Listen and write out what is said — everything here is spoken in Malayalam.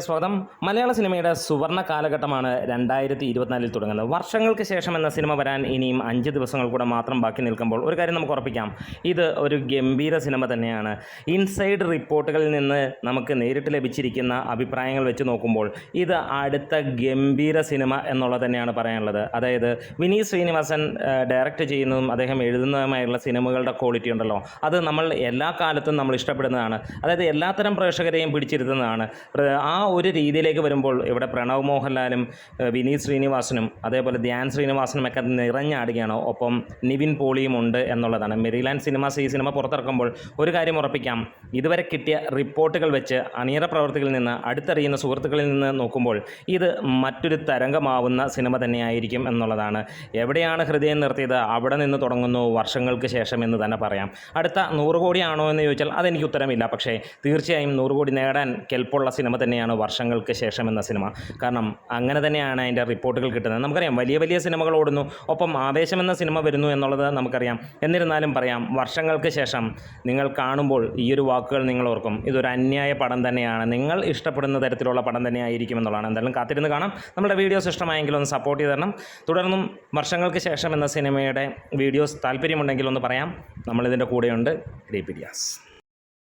സ്വാഗതം. മലയാള സിനിമയുടെ സുവർണ കാലഘട്ടമാണ് രണ്ടായിരത്തി ഇരുപത്തിനാലിൽ തുടങ്ങുന്നത്. വർഷങ്ങൾക്ക് ശേഷം എന്ന സിനിമ വരാൻ ഇനിയും അഞ്ച് ദിവസങ്ങൾ കൂടെ മാത്രം ബാക്കി നിൽക്കുമ്പോൾ ഒരു കാര്യം നമുക്ക് ഉറപ്പിക്കാം. ഇത് ഒരു ഗംഭീര സിനിമ തന്നെയാണ്. ഇൻസൈഡ് റിപ്പോർട്ടുകളിൽ നിന്ന് നമുക്ക് നേരിട്ട് ലഭിച്ചിരിക്കുന്ന അഭിപ്രായങ്ങൾ വെച്ച് നോക്കുമ്പോൾ ഇത് അടുത്ത ഗംഭീര സിനിമ എന്നുള്ളത് തന്നെയാണ് പറയാനുള്ളത്. അതായത് വിനീത് ശ്രീനിവാസൻ ഡയറക്റ്റ് ചെയ്യുന്നതും അദ്ദേഹം എഴുതുന്നതുമായുള്ള സിനിമകളുടെ ക്വാളിറ്റി ഉണ്ടല്ലോ. അത് നമ്മൾ എല്ലാ കാലത്തും നമ്മൾ ഇഷ്ടപ്പെടുന്നതാണ്. അതായത് എല്ലാത്തരം പ്രേക്ഷകരെയും പിടിച്ചിരുത്തുന്നതാണ്. ആ ഒരു രീതിയിലേക്ക് വരുമ്പോൾ ഇവിടെ പ്രണവ് മോഹൻലാലും വിനീത് ശ്രീനിവാസനും അതേപോലെ ധ്യാൻ ശ്രീനിവാസനും ഒക്കെ നിറഞ്ഞാടുകയാണ്? ഒപ്പം നിവിൻ പോളിയും ഉണ്ട് എന്നുള്ളതാണ്. മെറിലാൻഡ് സിനിമാസ് ഈ സിനിമ പുറത്തിറക്കുമ്പോൾ ഒരു കാര്യം ഉറപ്പിക്കാം. ഇതുവരെ കിട്ടിയ റിപ്പോർട്ടുകൾ വെച്ച് അണിയറ പ്രവർത്തികളിൽ നിന്ന് അടുത്തറിയുന്ന സുഹൃത്തുക്കളിൽ നിന്ന് നോക്കുമ്പോൾ ഇത് മറ്റൊരു തരംഗമാവുന്ന സിനിമ തന്നെയായിരിക്കും എന്നുള്ളതാണ്. എവിടെയാണ് ഹൃദയം നിർത്തിയത്? അവിടെ നിന്ന് തുടങ്ങുന്നു വർഷങ്ങൾക്ക് ശേഷം എന്ന് തന്നെ പറയാം. അടുത്ത നൂറ് കോടിയാണോ എന്ന് ചോദിച്ചാൽ അതെനിക്ക് ഉത്തരമില്ല. പക്ഷേ തീർച്ചയായും നൂറ് കോടി നേടാൻ കെൽപ്പുള്ള സിനിമ തന്നെയാണ് വർഷങ്ങൾക്ക് ശേഷം എന്ന സിനിമ. കാരണം അങ്ങനെ തന്നെയാണ് അതിന്റെ റിപ്പോർട്ടുകൾ കിട്ടുന്നത്. നമുക്കറിയാം വലിയ വലിയ സിനിമകൾ ഓടുന്നു ഒപ്പം ആവേശം എന്ന സിനിമ വരുന്നു എന്നുള്ളത് നമുക്കറിയാം. എന്നിരുന്നാലും പറയാം വർഷങ്ങൾക്ക് ശേഷം നിങ്ങൾ കാണുമ്പോൾ ഈ ഒരു വാക്കുകൾ നിങ്ങൾ ഓർക്കും. ഇതൊരു അന്യായ പടം തന്നെയാണ്. നിങ്ങൾ ഇഷ്ടപ്പെടുന്ന തരത്തിലുള്ള പടം തന്നെയായിരിക്കും എന്നുള്ളതാണ്. എന്തായാലും കാത്തിരുന്ന് കാണാം. നമ്മുടെ വീഡിയോസ് ഇഷ്ടമായെങ്കിൽ ഒന്ന് സപ്പോർട്ട് ചെയ്ത് തരണം. തുടർന്നും വർഷങ്ങൾക്ക് ശേഷം എന്ന സിനിമയുടെ വീഡിയോസ് താല്പര്യമുണ്ടെങ്കിൽ ഒന്ന് പറയാം. നമ്മളിതിന്റെ കൂടെയുണ്ട്. ഗ്രേപ്പിഡിയാസ്.